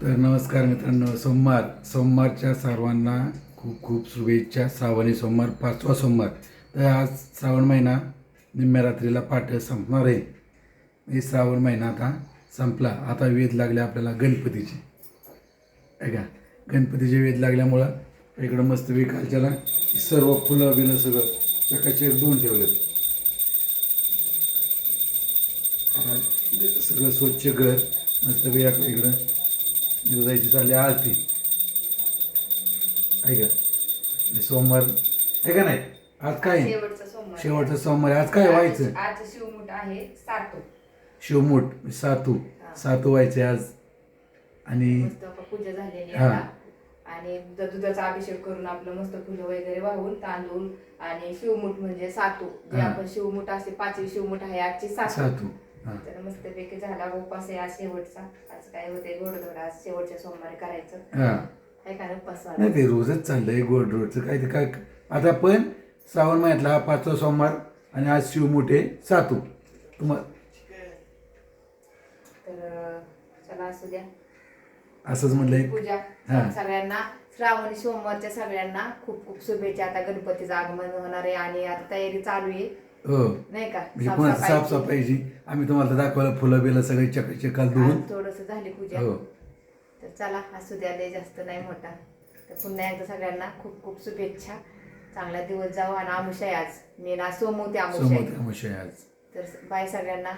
तर नमस्कार मित्रांनो सोमवार सोमवारच्या सर्वांना खूप खूप शुभेच्छा श्रावणी सोमवार पाचवा सोमवार. तर आज श्रावण महिना निम्म्या रात्रीला पाठ संपणार आहे. हे श्रावण महिना आता संपला. आता वेध लागले आपल्याला गणपतीचे. ऐका का गणपतीचे वेध लागल्यामुळं इकडं मस्त विकालच्याला सर्व फुलं बिलं सगळं चकाचेर धुवून ठेवलं आता सगळं स्वच्छ घर मस्त वेळा इकडं जायची चालली आरती ऐका सोमवार आहे का नाही आज काय? शेवटचा सोमवार शेवटचं सोमवार आहे. आज काय व्हायचं आज शिवमुठ आहे सातू शिवमूठ सातू सातू व्हायचे आज आणि पूजा झालेली हा. आणि दुधा- दुधाचा अभिषेक करून आपलं मस्त फुलं वगैरे वाहून तांदूळ आणि शिवमुठ म्हणजे सातू जे. आपण शिवमुठ असते पाचवी शिवमुठ आहे आजची सातू तर मस्तपैकी झाला उपास आहे आज शेवटचा. आज काय होते गोडधोड आज शेवटच्या सोमवारी करायचं. हां. काय काय उपास नाही ते रोजच चाललंय गोड रोडचं काय ते काय आता पण श्रावण महिन्यातला हा पाचवा सोमवार आणि आज शिवमुठे सातू. तुम्हाला तर चला असू द्या. असंच म्हणलंय. पूजा हा. सगळ्यांना श्रावणी सोमवारच्या सगळ्यांना खूप खूप शुभेच्छा. आता गणपतीचं आगमन होणार आहे आणि आता तयारी चालू आहे. हो. नाही का? म्हणजे पुन्हा साफसफाईची. साफसफाईची आम्ही तुम्हाला दाखवलं फुलं बिलं सगळे चकाचकाल धुवून. थोडस झाली पूजा. हो. तर चला असू द्या लय जास्त नाही मोठा. तर पुन्हा एकदा सगळ्यांना खूप खूप शुभेच्छा. चांगला दिवस जाऊ आणि आमुषा आहे आज. मी ना सोमवते आमुषा आहे आज. तर बाय सगळ्यांना.